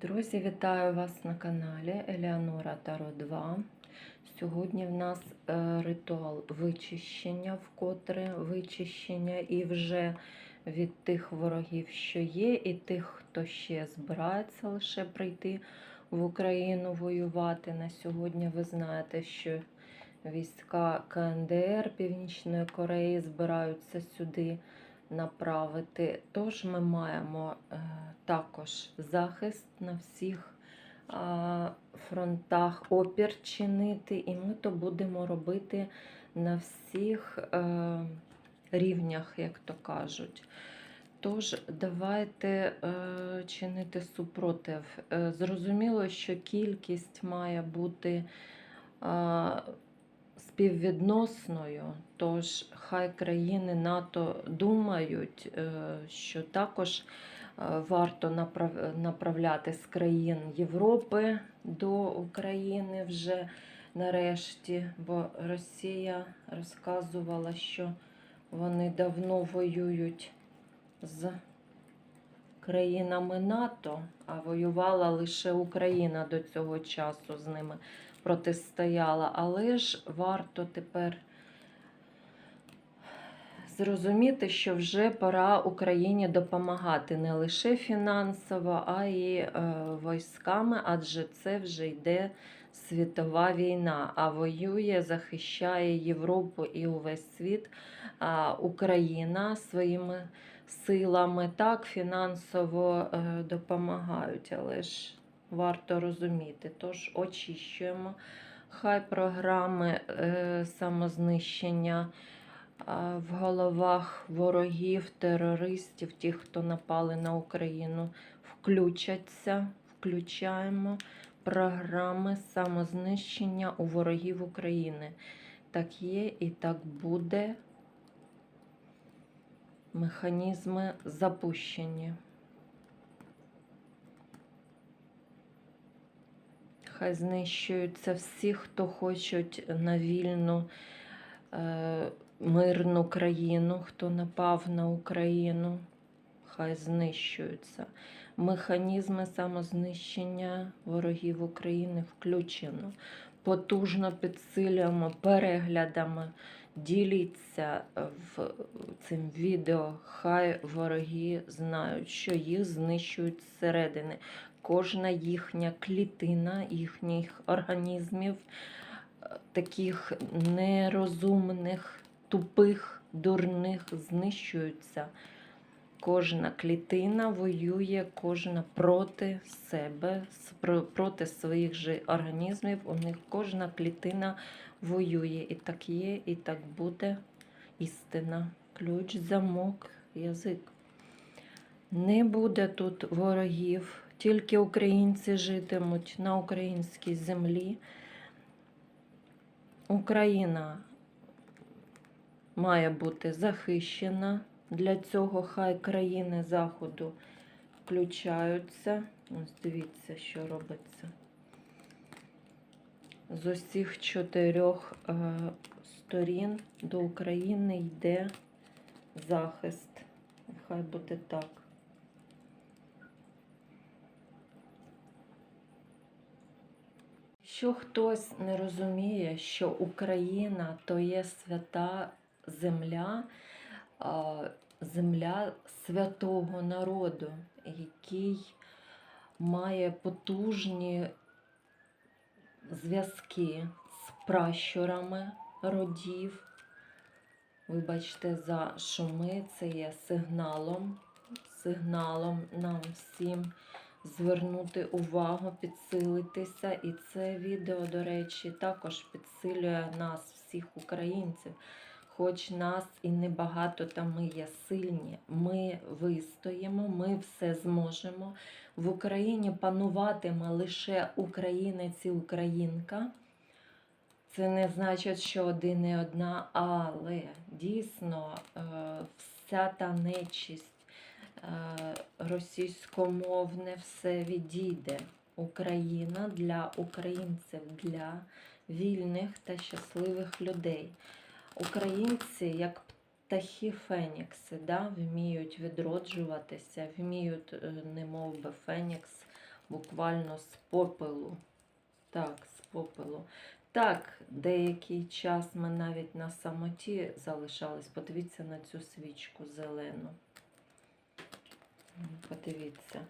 Друзі, вітаю вас на каналі Елеонора Таро 2. Сьогодні в нас е, ритуал вичищення, вкотре вичищення і вже від тих ворогів, що є, і тих, хто ще збирається лише прийти в Україну воювати. На сьогодні ви знаєте, що війська КНДР Північної Кореї збираються сюди направити. Тож ми маємо е, також захист на всіх фронтах, опір чинити, і ми то будемо робити на всіх е, рівнях, як то кажуть. Тож, давайте е, чинити супротив. Е, зрозуміло, що кількість має бути співвідносною, тож хай країни НАТО думають, е, що також е, варто направляти з країн Європи до України вже нарешті, бо Росія розказувала, що вони давно воюють з країнами НАТО, а воювала лише Україна до цього часу з ними протистояла. Але ж варто тепер зрозуміти, що вже пора Україні допомагати не лише фінансово, а й е, військами, адже це вже йде світова війна, а воює, захищає Європу і увесь світ а, Україна своїми силами. Так, фінансово е, допомагають, але ж варто розуміти. Тож очищуємо. Хай програми е, самознищення а, в головах ворогів, терористів, тих, хто напали на Україну, включаться, включаємо програми самознищення у ворогів України. Так є і так буде. Механізми запущені. Хай знищуються всі, хто хочуть на вільну е, мирну країну, хто напав на Україну. Хай знищуються. Механізми самознищення ворогів України включено. Потужно підсилюємо переглядами. Діліться в цим відео. Хай вороги знають, що їх знищують зсередини. Кожна їхня клітина їхніх організмів, е, таких нерозумних, тупих, дурних, знищуються. Кожна клітина воює, кожна проти себе, проти своїх же організмів. У них кожна клітина воює. І так є, і так буде істина. Ключ, замок, язик. Не буде тут ворогів, тільки українці житимуть на українській землі. Україна має бути захищена. Для цього хай країни Заходу включаються. Ось дивіться, що робиться. З усіх чотирьох е, сторін до України йде захист. Хай буде так. Що хтось не розуміє, що Україна то є свята земля, земля святого народу, який має потужні зв'язки з пращурами родів. Вибачте за шуми, це є сигналом, сигналом нам всім звернути увагу, підсилитися. І це відео, до речі, також підсилює нас, всіх українців. Хоч нас і небагато, та ми є сильні, ми вистоїмо, ми все зможемо. В Україні пануватиме лише українець і українка. Це не значить, що один і одна, але дійсно е, вся та нечисть е, російськомовне все відійде. Україна для українців, для вільних та щасливих людей. Українці, як птахи Фенікси, да, вміють відроджуватися, вміють, е, немов би Фенікс, буквально з попелу. Так, з попелу. Так, деякий час ми навіть на самоті залишались. Подивіться на цю свічку зелену. Подивіться.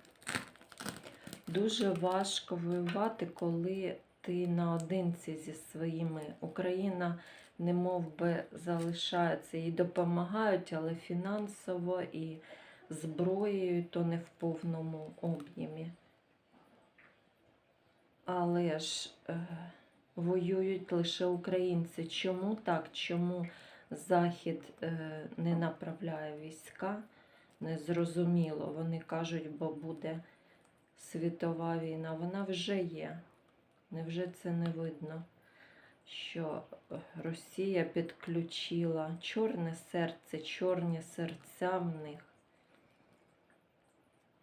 Дуже важко воювати, коли ти наодинці зі своїми. Україна не би залишається і допомагають, але фінансово і зброєю, то не в повному об'ємі. Але ж е, воюють лише українці. Чому так? Чому Захід е, не направляє війська? Незрозуміло. Вони кажуть, бо буде світова війна. Вона вже є. Невже це не видно? Що Росія підключила чорне серце, чорні серця в них.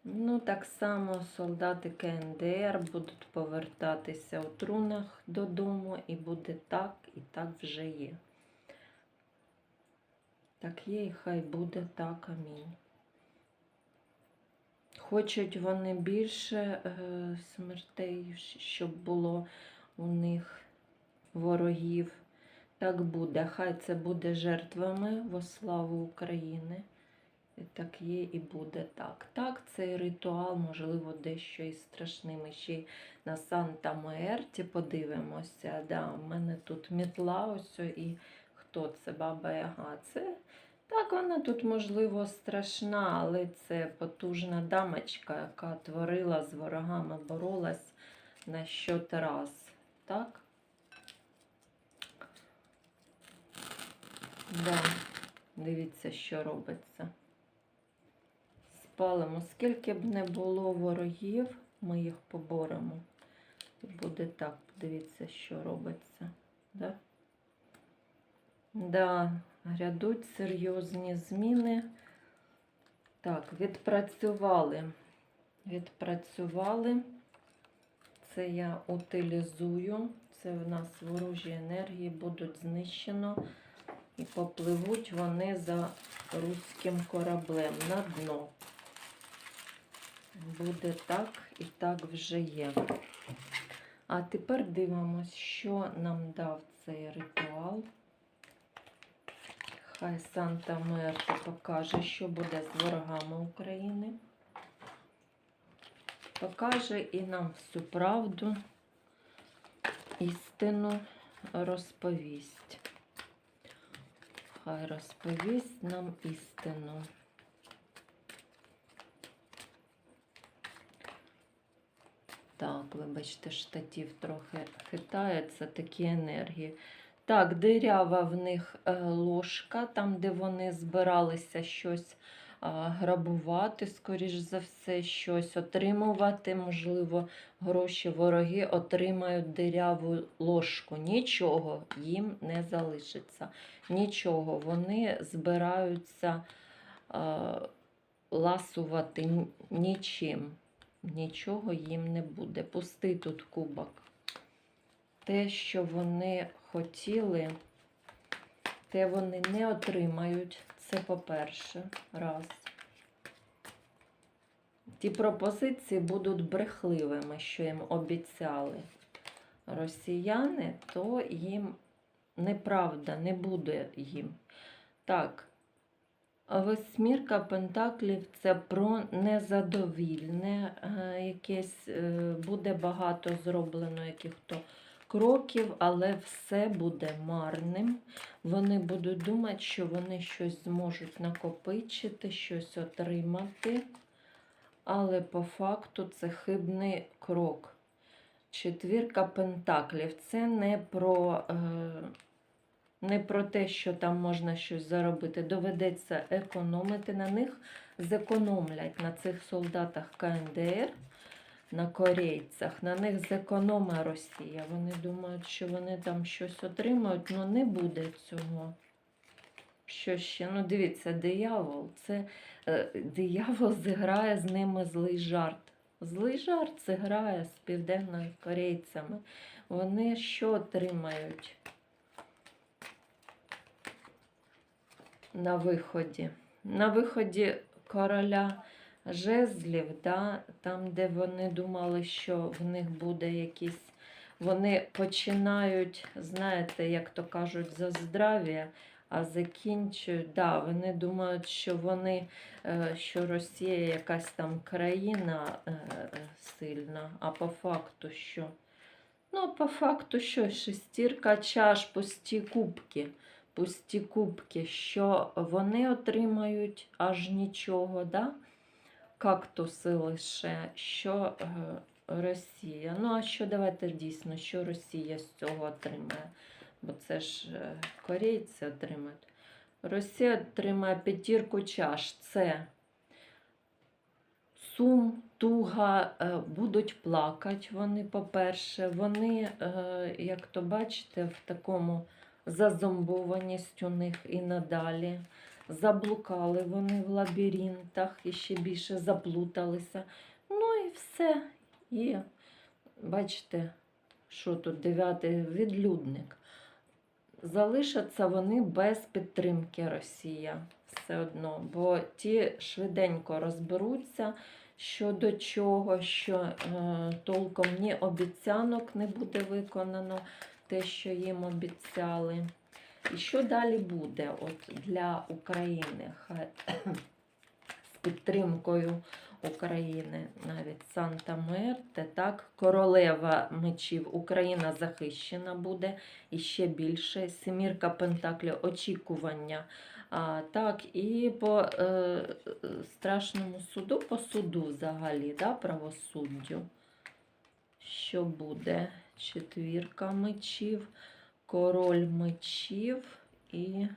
Ну, так само солдати КНДР будуть повертатися у трунах додому, і буде так, і так вже є. Так є, і хай буде так, амінь. Хочуть вони більше е, смертей, щоб було у них ворогів. Так буде. Хай це буде жертвами во славу України. І так є і буде так. Так, цей ритуал, можливо, дещо і страшним. І ще й на Санта Муерті подивимося. Да, у мене тут мітла ось і хто це? Баба Яга. Це так, вона тут, можливо, страшна, але це потужна дамочка, яка творила з ворогами, боролась на щот раз. Так? Да. Дивіться, що робиться. Спалимо. Скільки б не було ворогів, ми їх поборемо. І буде так. Дивіться, що робиться. Да? Да, грядуть серйозні зміни. Так, відпрацювали. Відпрацювали. Це я утилізую. Це в нас ворожі енергії будуть знищено. І попливуть вони за руським кораблем на дно. Буде так і так вже є. А тепер дивимось, що нам дав цей ритуал. Хай Санта Мерта покаже, що буде з ворогами України. Покаже і нам всю правду, істину розповість. Хай розповість нам істину. Так, вибачте, штатів трохи хитається, такі енергії. Так, дирява в них е, ложка, там, де вони збиралися щось грабувати, скоріш за все, щось отримувати. Можливо, гроші вороги отримають диряву ложку. Нічого їм не залишиться. Нічого. Вони збираються ласувати нічим. Нічого їм не буде. Пустий тут кубок. Те, що вони хотіли, те вони не отримають. Це по-перше, раз. Ті пропозиції будуть брехливими, що їм обіцяли росіяни, то їм неправда, не буде їм. Так, восьмірка пентаклів це про незадовільне е, якесь, е, буде багато зроблено яких-то кроків, але все буде марним. Вони будуть думати, що вони щось зможуть накопичити, щось отримати. Але по факту це хибний крок. Четвірка пентаклів це не про, е, не про те, що там можна щось заробити. Доведеться економити на них, зекономлять на цих солдатах КНДР, на корейцях. На них зекономить Росія. Вони думають, що вони там щось отримають, але не буде цього. Що ще? Ну, дивіться, диявол. Це е, диявол зіграє з ними злий жарт. Злий жарт зіграє з південнокорейцями. Вони що отримають на виході? На виході короля жезлів, да, там, де вони думали, що в них буде якісь. Вони починають, знаєте, як то кажуть, за здрав'я, а закінчують. Да, вони думають, що вони, е, що Росія якась там країна е, сильна, а по факту що? Ну, по факту, що шестірка чаш, пусті кубки. Пусті кубки, що вони отримають аж нічого, да? Кактуси лише, що е, Росія. Ну, а що давайте дійсно, що Росія з цього отримає? Бо це ж е, корейці отримають. Росія отримає п'ятірку чаш. Це сум, туга, е, будуть плакати вони, по-перше. Вони, як то бачите, в такому зазомбованість у них і надалі. Заблукали вони в лабіринтах і ще більше заплуталися. Ну і все. І бачите, що тут дев'ятий відлюдник. Залишаться вони без підтримки Росія все одно, бо ті швиденько розберуться щодо чого, що е, толком ні обіцянок не буде виконано, те, що їм обіцяли. І що далі буде от для України? З підтримкою України навіть Санта Мерте, так, королева мечів, Україна захищена буде і ще більше. Семірка Пентаклів, очікування. А, так, і по е, страшному суду, по суду взагалі, да, правосуддю. Що буде? Четвірка мечів, король мечів і.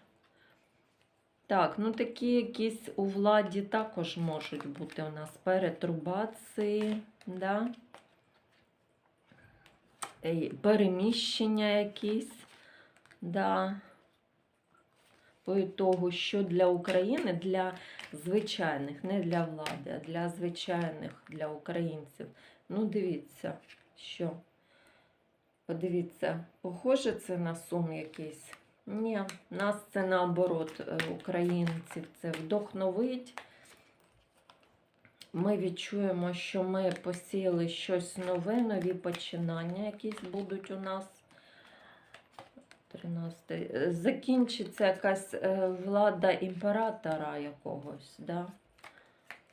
Так, ну такі якісь у владі також можуть бути у нас перетрубації, да? Переміщення якісь, да. По ітогу, що для України, для звичайних, не для влади, а для звичайних, для українців. Ну, дивіться, що. Подивіться, похоже це на сум якийсь. Ні, нас це наоборот, е, українців це вдохновить. Ми відчуємо, що ми посіяли щось нове, нові починання якісь будуть у нас. 13. Е, Закінчиться якась е, влада імператора якогось, да?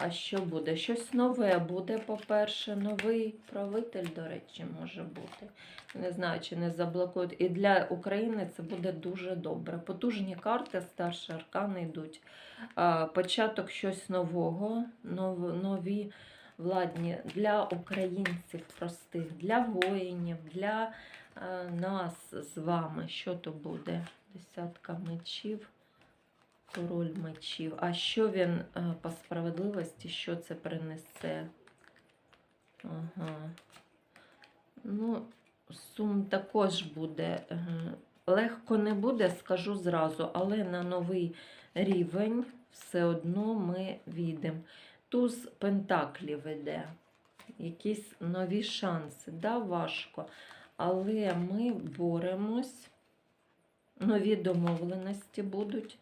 А що буде? Щось нове буде, по-перше, новий правитель, до речі, може бути. Не знаю, чи не заблокують. І для України це буде дуже добре. Потужні карти, старші аркани йдуть. Початок щось нового, нові владні для українців простих, для воїнів, для нас з вами. Що то буде? Десятка мечів. Король мечів. А що він е, по справедливості, що це принесе? Ага. Ну, сум також буде. е, Легко не буде, скажу зразу, але на новий рівень все одно ми відемо. Туз Пентаклів іде. Якісь нові шанси. Да, важко. Але ми боремось. Нові домовленості будуть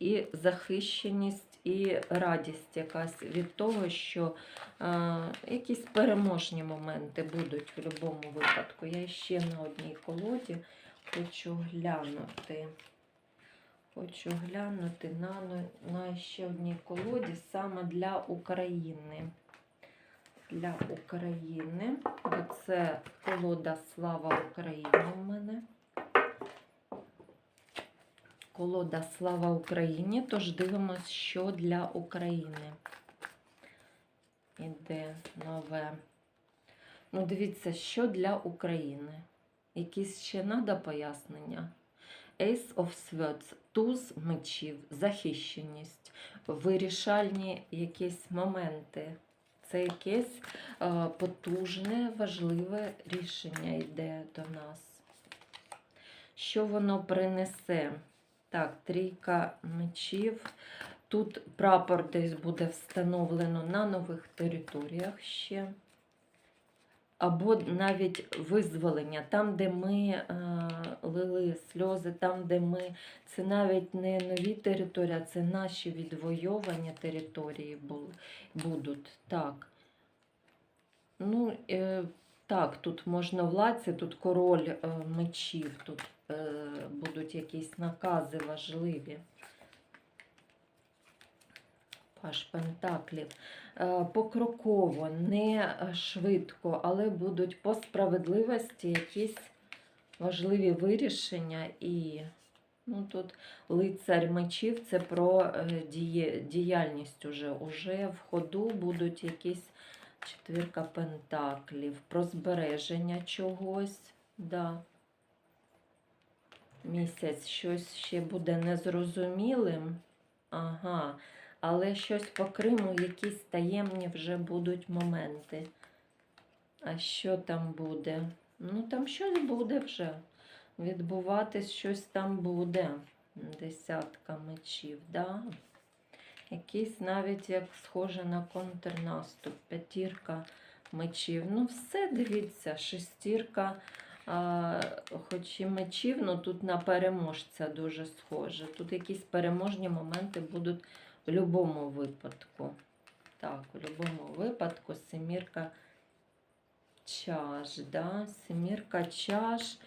і захищеність, і радість якась від того, що е, якісь переможні моменти будуть в будь-якому випадку. Я ще на одній колоді хочу глянути. Хочу глянути на, на ще одній колоді саме для України. Для України. Це колода Слава Україні у мене колода Слава Україні. Тож дивимось, що для України. Іде нове. Ну, дивіться, що для України. Якісь ще треба пояснення. Ace of Swords, туз мечів, захищеність, вирішальні якісь моменти. Це якесь е, потужне, важливе рішення йде до нас. Що воно принесе? Так, трійка мечів. Тут прапор десь буде встановлено на нових територіях ще. або навіть визволення, там, де ми е, лили сльози, там, де ми. Це навіть не нові території, а це наші відвойовані території бу- будуть. Так. Ну, е, так, тут можна владці, тут король е, мечів, тут будуть якісь накази важливі. Паш Пентаклів. Е, Покроково, не е, швидко, але будуть по справедливості якісь важливі вирішення. І ну, тут лицар мечів це про е, діяльність уже. Уже в ходу будуть якісь четвірка пентаклів, про збереження чогось. Да. Місяць щось ще буде незрозумілим. Ага. Але щось по Криму, якісь таємні вже будуть моменти. А що там буде? Ну, там щось буде вже. Відбуватись щось там буде. Десятка мечів, да? Якийсь навіть як схоже на контрнаступ. П'ятірка мечів. Ну, все, дивіться, шестірка. Хоч і мечів, ну тут на переможця дуже схоже. Тут якісь переможні моменти будуть в будь-якому випадку. Так, у будь-якому випадку семірка чаш, да? Семірка чаш.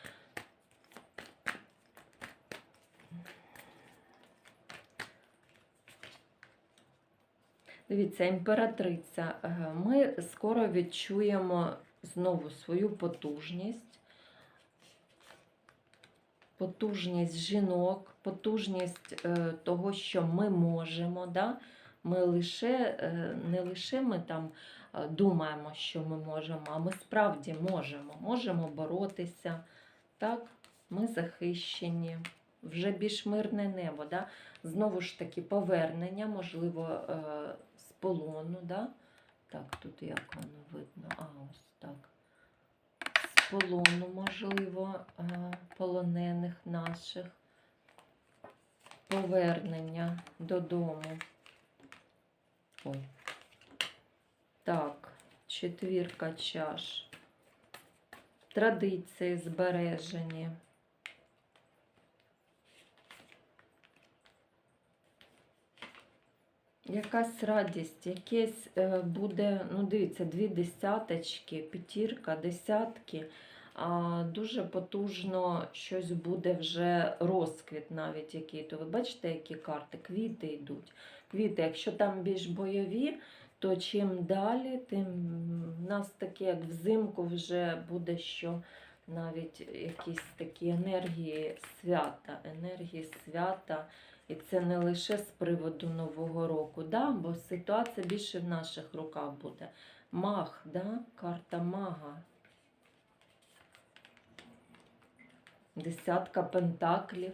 Дивіться, імператриця. Е, Ми скоро відчуємо знову свою потужність. Потужність жінок, потужність е, того, що ми можемо. Да? Ми лише, е, не лише ми там е, думаємо, що ми можемо, а ми справді можемо. Можемо боротися. Так? Ми захищені. Вже більш мирне небо. Да? Знову ж таки, повернення, можливо, з полону. Да? Так, тут як воно видно? А, ось так. Полону, можливо, е, полонених наших. Повернення додому. Ой. Так, четвірка чаш. Традиції збережені. Якась радість, якесь е, буде, ну дивіться, дві десяточки, п'ятірка, десятки. А, дуже потужно щось буде вже розквіт навіть який. То ви бачите, які карти? Квіти йдуть. Квіти, якщо там більш бойові, то чим далі, тим в нас таке, як взимку, вже буде що навіть якісь такі енергії свята, енергії свята. І це не лише з приводу Нового року, да? бо ситуація більше в наших руках буде. Маг, да? карта мага. Десятка пентаклів.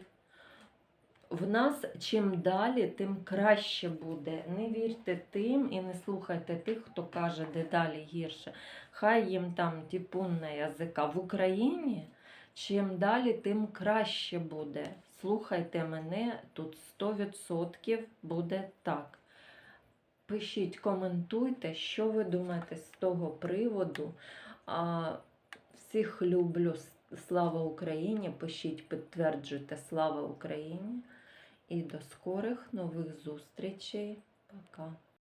В нас чим далі, тим краще буде. Не вірте тим і не слухайте тих, хто каже, де далі гірше. Хай їм там типун на язика. В Україні чим далі, тим краще буде. Слухайте мене, тут 100% буде так. Пишіть, коментуйте, що ви думаєте з того приводу. Всіх люблю. Слава Україні! Пишіть, підтверджуйте Слава Україні! І до скорих нових зустрічей. Пока.